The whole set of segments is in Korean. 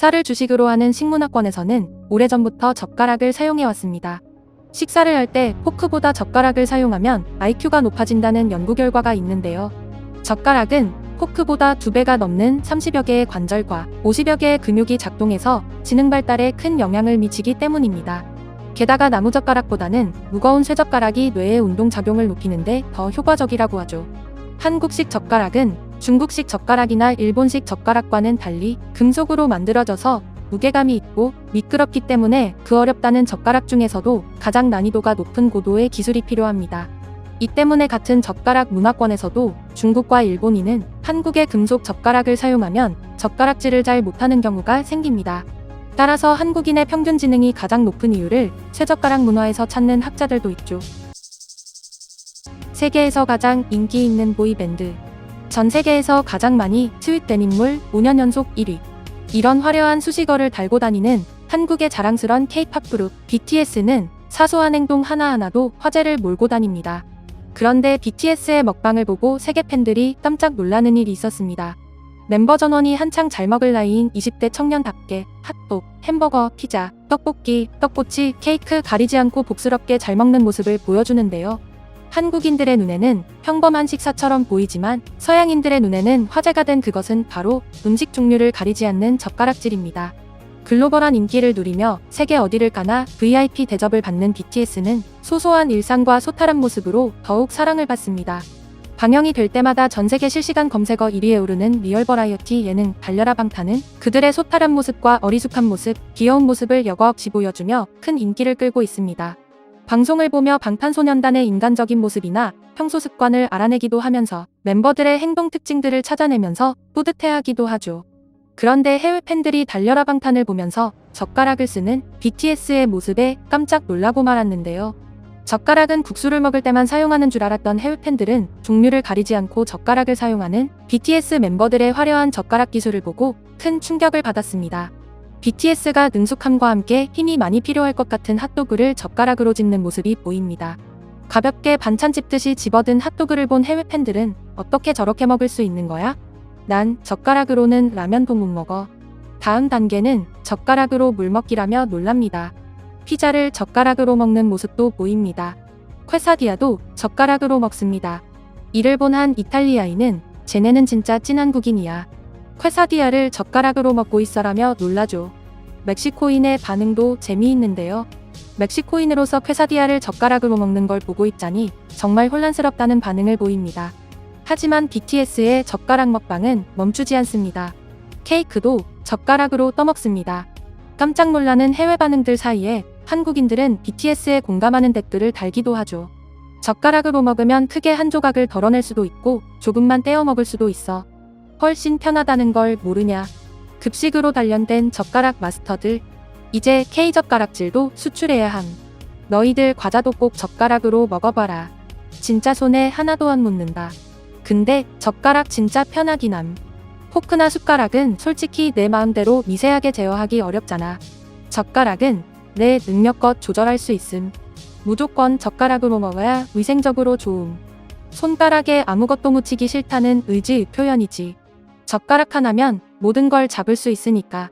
쌀을 주식으로 하는 식문화권에서는 오래전부터 젓가락을 사용해왔습니다. 식사를 할 때 포크보다 젓가락을 사용하면 IQ가 높아진다는 연구 결과가 있는데요. 젓가락은 포크보다 2배가 넘는 30여 개의 관절과 50여 개의 근육이 작동해서 지능 발달에 큰 영향을 미치기 때문입니다. 게다가 나무젓가락보다는 무거운 쇠젓가락이 뇌의 운동작용을 높이는데 더 효과적이라고 하죠. 한국식 젓가락은 중국식 젓가락이나 일본식 젓가락과는 달리 금속으로 만들어져서 무게감이 있고 미끄럽기 때문에 그 어렵다는 젓가락 중에서도 가장 난이도가 높은 고도의 기술이 필요합니다. 이 때문에 같은 젓가락 문화권에서도 중국과 일본인은 한국의 금속 젓가락을 사용하면 젓가락질을 잘 못하는 경우가 생깁니다. 따라서 한국인의 평균 지능이 가장 높은 이유를 쇠젓가락 문화에서 찾는 학자들도 있죠. 세계에서 가장 인기 있는 보이밴드. 전 세계에서 가장 많이 트윗된 인물 5년 연속 1위. 이런 화려한 수식어를 달고 다니는 한국의 자랑스런 K-팝 그룹 BTS는 사소한 행동 하나하나도 화제를 몰고 다닙니다. 그런데 BTS의 먹방을 보고 세계 팬들이 깜짝 놀라는 일이 있었습니다. 멤버 전원이 한창 잘 먹을 나이인 20대 청년답게 핫도그, 햄버거, 피자, 떡볶이, 떡꼬치, 케이크 가리지 않고 복스럽게 잘 먹는 모습을 보여주는데요. 한국인들의 눈에는 평범한 식사처럼 보이지만 서양인들의 눈에는 화제가 된 그것은 바로 음식 종류를 가리지 않는 젓가락질입니다. 글로벌한 인기를 누리며 세계 어디를 가나 VIP 대접을 받는 BTS는 소소한 일상과 소탈한 모습으로 더욱 사랑을 받습니다. 방영이 될 때마다 전 세계 실시간 검색어 1위에 오르는 리얼 버라이어티 예능 달려라 방탄은 그들의 소탈한 모습과 어리숙한 모습, 귀여운 모습을 여과 없이 보여주며 큰 인기를 끌고 있습니다. 방송을 보며 방탄소년단의 인간적인 모습이나 평소 습관을 알아내기도 하면서 멤버들의 행동 특징들을 찾아내면서 뿌듯해하기도 하죠. 그런데 해외 팬들이 달려라 방탄을 보면서 젓가락을 쓰는 BTS의 모습에 깜짝 놀라고 말았는데요. 젓가락은 국수를 먹을 때만 사용하는 줄 알았던 해외 팬들은 종류를 가리지 않고 젓가락을 사용하는 BTS 멤버들의 화려한 젓가락 기술을 보고 큰 충격을 받았습니다. BTS가 능숙함과 함께 힘이 많이 필요할 것 같은 핫도그를 젓가락으로 집는 모습이 보입니다. 가볍게 반찬 집듯이 집어든 핫도그를 본 해외 팬들은 어떻게 저렇게 먹을 수 있는 거야? 난 젓가락으로는 라면도 못 먹어. 다음 단계는 젓가락으로 물 먹기라며 놀랍니다. 피자를 젓가락으로 먹는 모습도 보입니다. 퀘사디아도 젓가락으로 먹습니다. 이를 본 한 이탈리아인은 쟤네는 진짜 찐 한국인이야. 퀘사디아를 젓가락으로 먹고 있어라며 놀라죠. 멕시코인의 반응도 재미있는데요. 멕시코인으로서 퀘사디아를 젓가락으로 먹는 걸 보고 있자니 정말 혼란스럽다는 반응을 보입니다. 하지만 BTS의 젓가락 먹방은 멈추지 않습니다. 케이크도 젓가락으로 떠먹습니다. 깜짝 놀라는 해외 반응들 사이에 한국인들은 BTS에 공감하는 댓글을 달기도 하죠. 젓가락으로 먹으면 크게 한 조각을 덜어낼 수도 있고 조금만 떼어 먹을 수도 있어. 훨씬 편하다는 걸 모르냐. 급식으로 단련된 젓가락 마스터들. 이제 K젓가락질도 수출해야 함. 너희들 과자도 꼭 젓가락으로 먹어봐라. 진짜 손에 하나도 안 묻는다. 근데 젓가락 진짜 편하긴 함. 포크나 숟가락은 솔직히 내 마음대로 미세하게 제어하기 어렵잖아. 젓가락은 내 능력껏 조절할 수 있음. 무조건 젓가락으로 먹어야 위생적으로 좋음. 손가락에 아무것도 묻히기 싫다는 의지 표현이지. 젓가락 하나면 모든 걸 잡을 수 있으니까.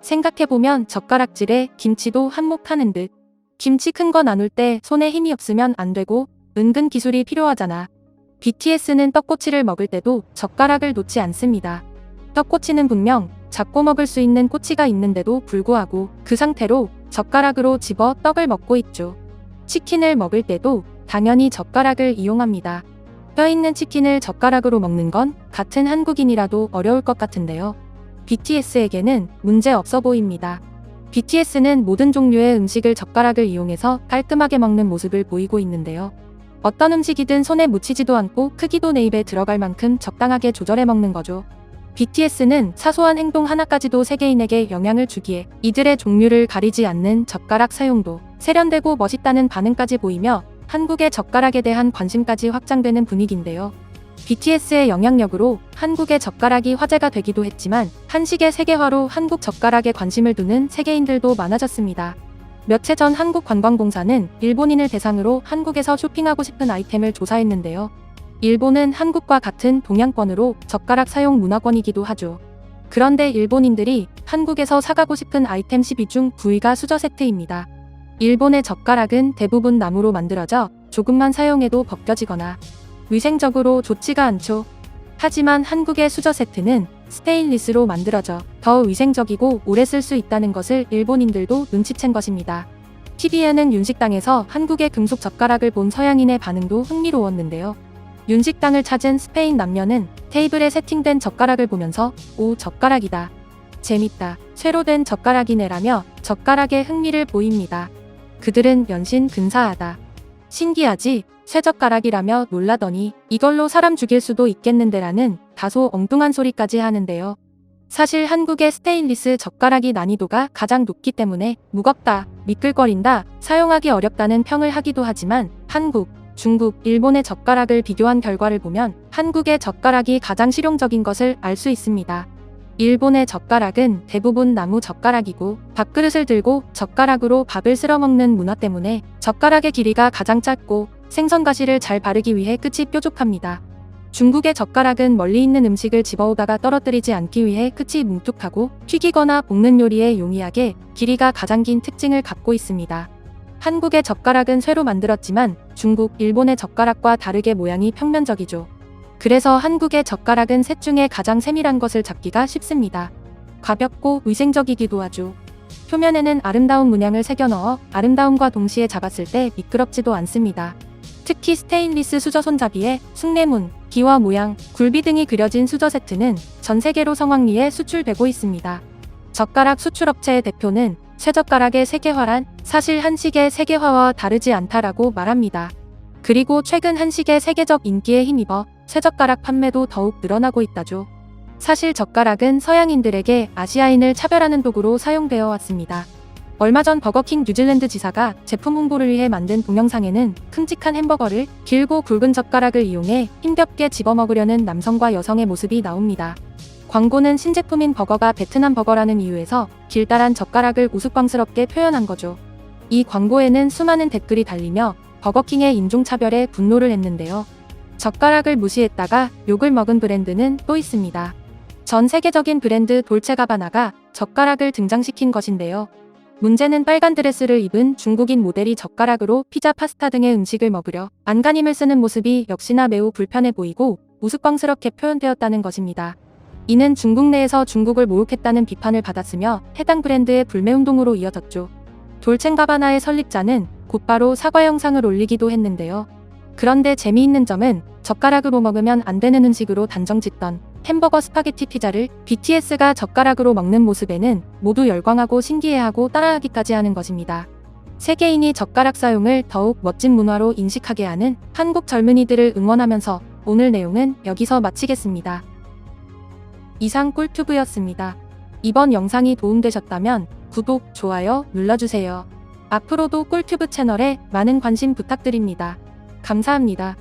생각해보면 젓가락질에 김치도 한몫하는 듯. 김치 큰 거 나눌 때 손에 힘이 없으면 안 되고 은근 기술이 필요하잖아. BTS는 떡꼬치를 먹을 때도 젓가락을 놓지 않습니다. 떡꼬치는 분명 잡고 먹을 수 있는 꼬치가 있는데도 불구하고 그 상태로 젓가락으로 집어 떡을 먹고 있죠. 치킨을 먹을 때도 당연히 젓가락을 이용합니다. 뼈 있는 치킨을 젓가락으로 먹는 건 같은 한국인이라도 어려울 것 같은데요. BTS에게는 문제 없어 보입니다. BTS는 모든 종류의 음식을 젓가락을 이용해서 깔끔하게 먹는 모습을 보이고 있는데요. 어떤 음식이든 손에 묻히지도 않고 크기도 내 입에 들어갈 만큼 적당하게 조절해 먹는 거죠. BTS는 사소한 행동 하나까지도 세계인에게 영향을 주기에 이들의 종류를 가리지 않는 젓가락 사용도 세련되고 멋있다는 반응까지 보이며 한국의 젓가락에 대한 관심까지 확장되는 분위기인데요. BTS의 영향력으로 한국의 젓가락이 화제가 되기도 했지만 한식의 세계화로 한국 젓가락에 관심을 두는 세계인들도 많아졌습니다. 며칠 전 한국관광공사는 일본인을 대상으로 한국에서 쇼핑하고 싶은 아이템을 조사했는데요. 일본은 한국과 같은 동양권으로 젓가락 사용 문화권이기도 하죠. 그런데 일본인들이 한국에서 사가고 싶은 아이템 12 중 9위가 수저 세트입니다. 일본의 젓가락은 대부분 나무로 만들어져 조금만 사용해도 벗겨지거나 위생적으로 좋지가 않죠. 하지만 한국의 수저 세트는 스테인리스로 만들어져 더 위생적이고 오래 쓸 수 있다는 것을 일본인들도 눈치챈 것입니다. TV에는 윤식당에서 한국의 금속 젓가락을 본 서양인의 반응도 흥미로웠는데요. 윤식당을 찾은 스페인 남녀는 테이블에 세팅된 젓가락을 보면서 오 젓가락이다. 재밌다. 쇠로 된 젓가락이네라며 젓가락에 흥미를 보입니다. 그들은 연신 근사하다. 신기하지? 쇠젓가락이라며 놀라더니 이걸로 사람 죽일 수도 있겠는데라는 다소 엉뚱한 소리까지 하는데요. 사실 한국의 스테인리스 젓가락이 난이도가 가장 높기 때문에 무겁다, 미끌거린다, 사용하기 어렵다는 평을 하기도 하지만 한국, 중국, 일본의 젓가락을 비교한 결과를 보면 한국의 젓가락이 가장 실용적인 것을 알 수 있습니다. 일본의 젓가락은 대부분 나무 젓가락이고 밥그릇을 들고 젓가락으로 밥을 쓸어 먹는 문화 때문에 젓가락의 길이가 가장 짧고 생선 가시를 잘 바르기 위해 끝이 뾰족합니다. 중국의 젓가락은 멀리 있는 음식을 집어오다가 떨어뜨리지 않기 위해 끝이 뭉툭하고 튀기거나 볶는 요리에 용이하게 길이가 가장 긴 특징을 갖고 있습니다. 한국의 젓가락은 쇠로 만들었지만 중국, 일본의 젓가락과 다르게 모양이 평면적이죠. 그래서 한국의 젓가락은 셋 중에 가장 세밀한 것을 잡기가 쉽습니다. 가볍고 위생적이기도 하죠. 표면에는 아름다운 문양을 새겨 넣어 아름다움과 동시에 잡았을 때 미끄럽지도 않습니다. 특히 스테인리스 수저 손잡이에 숭례문, 기와 모양, 굴비 등이 그려진 수저 세트는 전 세계로 성황리에 수출되고 있습니다. 젓가락 수출업체의 대표는 쇠젓가락의 세계화란 사실 한식의 세계화와 다르지 않다라고 말합니다. 그리고 최근 한식의 세계적 인기에 힘입어 쇠젓가락 판매도 더욱 늘어나고 있다죠. 사실 젓가락은 서양인들에게 아시아인을 차별하는 도구로 사용되어 왔습니다. 얼마 전 버거킹 뉴질랜드 지사가 제품 홍보를 위해 만든 동영상에는 큼직한 햄버거를 길고 굵은 젓가락을 이용해 힘겹게 집어먹으려는 남성과 여성의 모습이 나옵니다. 광고는 신제품인 버거가 베트남 버거라는 이유에서 길다란 젓가락을 우스꽝스럽게 표현한 거죠. 이 광고에는 수많은 댓글이 달리며 버거킹의 인종차별에 분노를 했는데요. 젓가락을 무시했다가 욕을 먹은 브랜드는 또 있습니다. 전 세계적인 브랜드 돌체가바나가 젓가락을 등장시킨 것인데요. 문제는 빨간 드레스를 입은 중국인 모델이 젓가락으로 피자, 파스타 등의 음식을 먹으려 안간힘을 쓰는 모습이 역시나 매우 불편해 보이고 우스꽝스럽게 표현되었다는 것입니다. 이는 중국 내에서 중국을 모욕했다는 비판을 받았으며 해당 브랜드의 불매운동으로 이어졌죠. 돌첸가바나의 설립자는 곧바로 사과 영상을 올리기도 했는데요. 그런데 재미있는 점은 젓가락으로 먹으면 안 되는 음식으로 단정 짓던 햄버거 스파게티 피자를 BTS가 젓가락으로 먹는 모습에는 모두 열광하고 신기해하고 따라하기까지 하는 것입니다. 세계인이 젓가락 사용을 더욱 멋진 문화로 인식하게 하는 한국 젊은이들을 응원하면서 오늘 내용은 여기서 마치겠습니다. 이상 꿀튜브였습니다. 이번 영상이 도움되셨다면 구독, 좋아요 눌러주세요. 앞으로도 꿀튜브 채널에 많은 관심 부탁드립니다. 감사합니다.